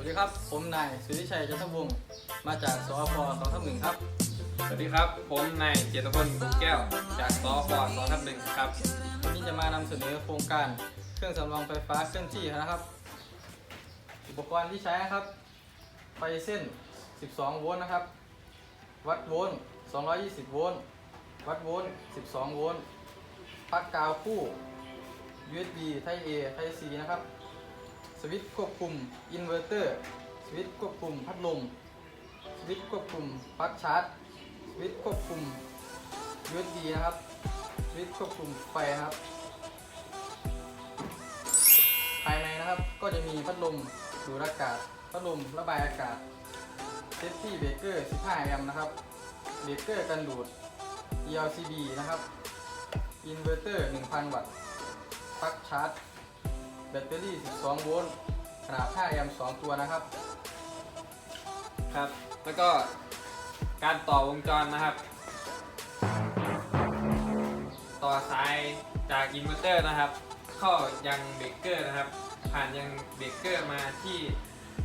วัสดีครับ ผมนายสุทธิชัยจันทวงศ์มาจากสอพสองทับหนึ่งครับ สวัสดีครับ ผมนายเจตพลบุกแก้ว จากสปสทับหนึ่งครับ วันนี้จะมานำเสนอโครงการเครื่องสำรองไฟฟ้าเคลื่อนที่นะครับ อุปกรณ์ที่ใช้นะครับ ไฟเส้น 12 โวลต์นะครับ วัดโวลต์ 220 โวลต์ วัดโวลต์ 12 โวลต์ ปลั๊กกาวคู่ USB Type A Type C นะครับ สวิตช์ควบคุมอินเวอร์เตอร์สวิตช์ควบคุมพัดลมสวิตช์ควบคุมปลั๊กชาร์จสวิตช์ควบคุม USB นะครับสวิตช์ควบคุมไฟครับ ภายในนะครับก็จะมีพัดลมดูดอากาศ พัดลมระบายอากาศเซฟตี้เบรกเกอร์ 15 แอมป์นะครับเบรกเกอร์กันดูด ELCB นะครับอินเวอร์เตอร์ 1,000 วัตต์ปลั๊กชาร์จ แบตเตอรี่ 12 โวลต์ ขนาด 5 แอมป์ 2 ตัวนะครับ ครับ แล้วก็การต่อวงจรนะครับ ต่อสายจากอินเวอร์เตอร์นะครับ เข้ายังเบรกเกอร์นะครับ ผ่านยังเบรกเกอร์มาที่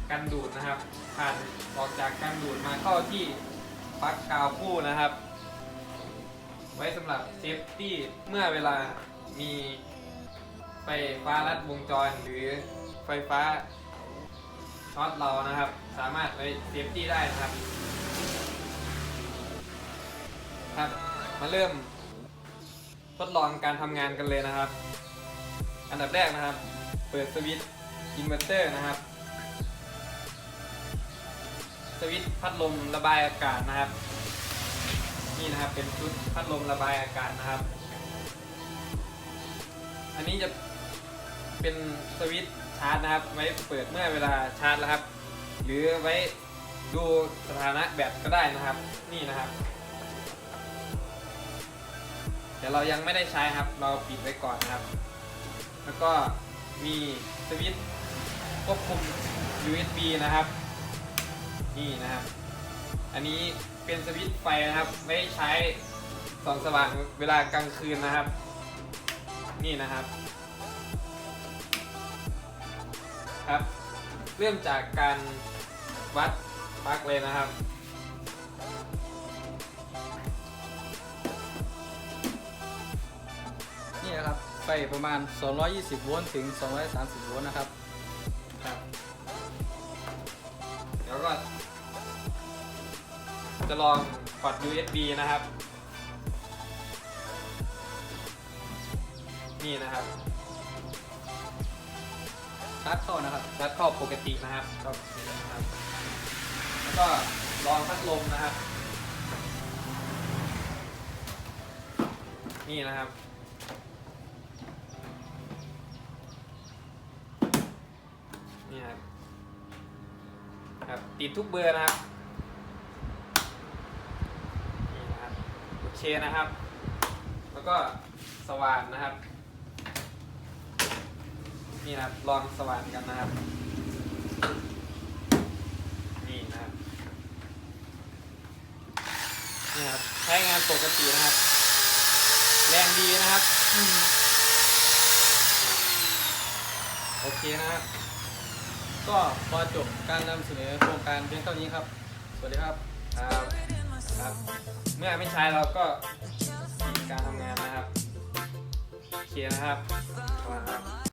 กันดูดนะครับ ผ่านออกจากกันดูดมาเข้าที่ปลั๊กกาวคู่นะครับ ไว้สำหรับเซฟตี้เมื่อเวลามี ไฟฟ้าลัดวงจรหรือไฟฟ้าช็อตเรานะครับ สามารถไปเซฟตี้ได้นะครับ ครับ มาเริ่มทดลองการทำงานกันเลยนะครับ อันดับแรกนะครับ เปิดสวิตช์อินเวอร์เตอร์นะครับ สวิตช์พัดลมระบายอากาศนะครับ นี่นะครับเป็นชุดพัดลมระบายอากาศนะครับ อันนี้จะ เป็นสวิตช์ชาร์จนะครับ ไว้เปิดเมื่อเวลาชาร์จแล้วครับ หรือไว้ดูสถานะแบตก็ได้นะครับ นี่นะครับ แต่เรายังไม่ได้ใช้ครับ เราปิดไว้ก่อนนะครับ แล้วก็มีสวิตช์ควบคุม USB นะครับ นี่นะครับ อันนี้เป็นสวิตช์ไฟนะครับไว้ใช้ส่องสว่างเวลากลางคืนนะครับ นี่นะครับ ครับ เริ่มจากการวัดปลั๊กเลยนะครับ นี่นะครับไฟประมาณ 220 โวลต์ถึง 230 โวลต์นะครับ ครับ เดี๋ยวก็ จะลองกด USB นะครับ นี่นะครับ ชาร์จเข้านะครับรัดเข้าปกตินะครับก็นะครับ แล้วก็ลองพัดลมนะครับ นี่นะครับนี่ครับครับติดทุกเบอร์นะครับนี่นะครับโอเคนะครับ แล้วก็สว่านนะครับ นี่นะครับลองสว่านกันนะครับ นี่นะครับนี่ครับใช้งานปกตินะครับ แรงดีนะครับอืมโอเคนะครับ ก็พอจบการนำเสนอโครงการเพียงเท่านี้ครับ สวัสดีครับครับครับ เมื่อไม่ใช้เราก็ปิดการทำงานนะครับโอเคนะครับสวัสดีครับ